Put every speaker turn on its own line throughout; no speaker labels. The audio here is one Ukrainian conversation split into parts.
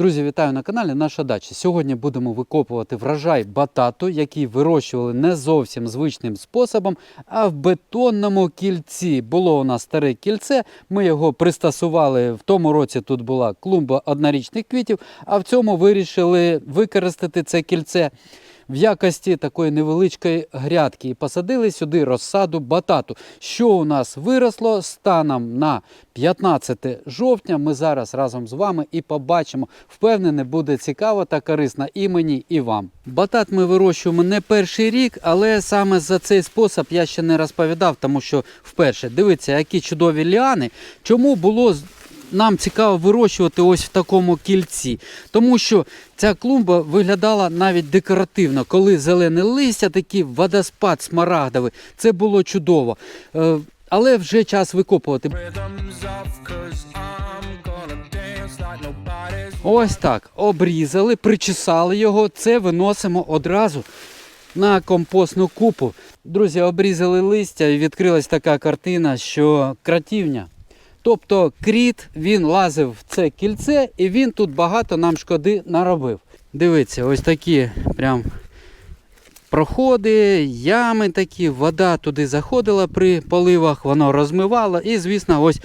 Друзі, вітаю на каналі Наша дача. Сьогодні будемо викопувати врожай батату, який вирощували не зовсім звичним способом, а в бетонному кільці. Було у нас старе кільце. Ми його пристосували. В тому році тут була клумба однорічних квітів, а в цьому вирішили використати це кільце. В якості такої невеличкої грядки і посадили сюди розсаду батату. Що у нас виросло станом на 15 жовтня. Ми зараз разом з вами і побачимо. Впевнений, буде цікаво та корисно і мені, і вам. Батат ми вирощуємо не перший рік, але саме за цей спосіб я ще не розповідав, тому що вперше дивіться, які чудові ліани. Чому було нам цікаво вирощувати ось в такому кільці, тому що ця клумба виглядала навіть декоративно, коли зелене листя, такий водоспад смарагдовий, це було чудово. Е, Але вже час викопувати. Ось так. Обрізали, причесали його. Це виносимо одразу на компостну купу. Друзі, обрізали листя і відкрилась така картина, що кратівня. Тобто кріт він лазив в це кільце і він тут багато нам шкоди наробив. Дивіться, ось такі прям проходи, ями такі, вода туди заходила при поливах, воно розмивало. І, звісно, ось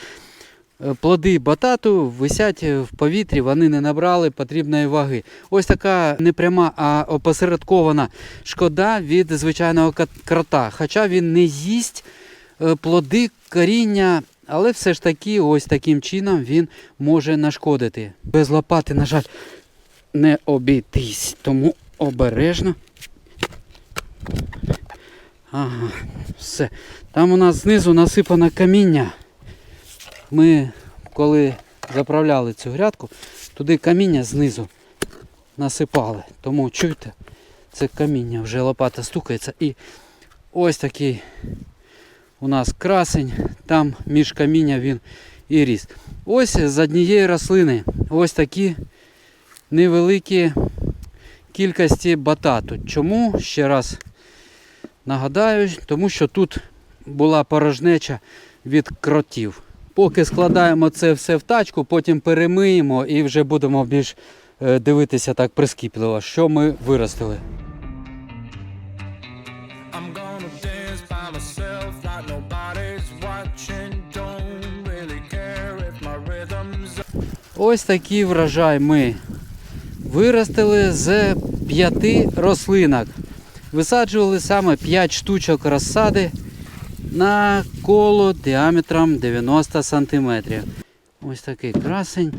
Е, Плоди батату висять в повітрі, вони не набрали потрібної ваги. Ось така не пряма, а опосередкована шкода від звичайного крота. Хоча він не їсть е, плоди коріння, але все ж таки, ось таким чином він може нашкодити. Без лопати, на жаль, не обійтись, тому обережно. Ага, все. Там у нас знизу насипано каміння. Ми, коли заправляли цю грядку, туди каміння знизу насипали. Тому чуєте, це каміння вже лопата стукається. І ось такий у нас красень, там між каміння він і ріс. Ось з однієї рослини ось такі невеликі кількості батату. Чому? Ще раз нагадаю, тому що тут була порожнеча від кротів. Поки складаємо це все в тачку, потім перемиємо і вже будемо більш е, дивитися так прискіпливо, що ми виростили. Ось такий врожай ми виростили з п'яти рослинок. Висаджували саме 5 штучок розсади на коло діаметром 90 см. Ось такий красень.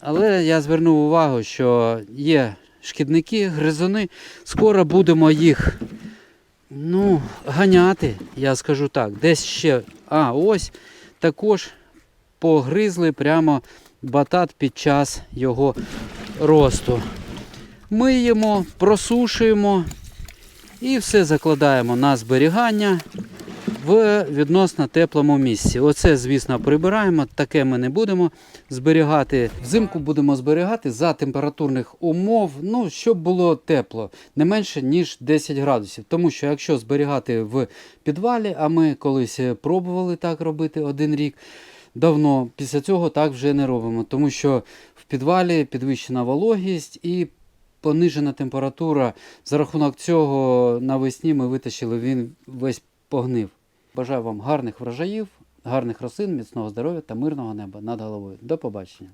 Але я звернув увагу, що є шкідники, гризуни. Скоро будемо їх ну, ганяти, я скажу так. Десь ще. А, ось також погризли прямо батат під час його росту. Миємо, просушуємо і все закладаємо на зберігання в відносно теплому місці. Оце, звісно, прибираємо, таке ми не будемо зберігати. Взимку будемо зберігати за температурних умов, ну, щоб було тепло, не менше, ніж 10 градусів. Тому що якщо зберігати в підвалі, а ми колись е, пробували так робити один рік, давно після цього так вже не робимо, тому що в підвалі підвищена вологість і понижена температура. За рахунок цього навесні ми витащили, він весь погнив. Бажаю вам гарних врожаїв, гарних рослин, міцного здоров'я та мирного неба над головою. До побачення.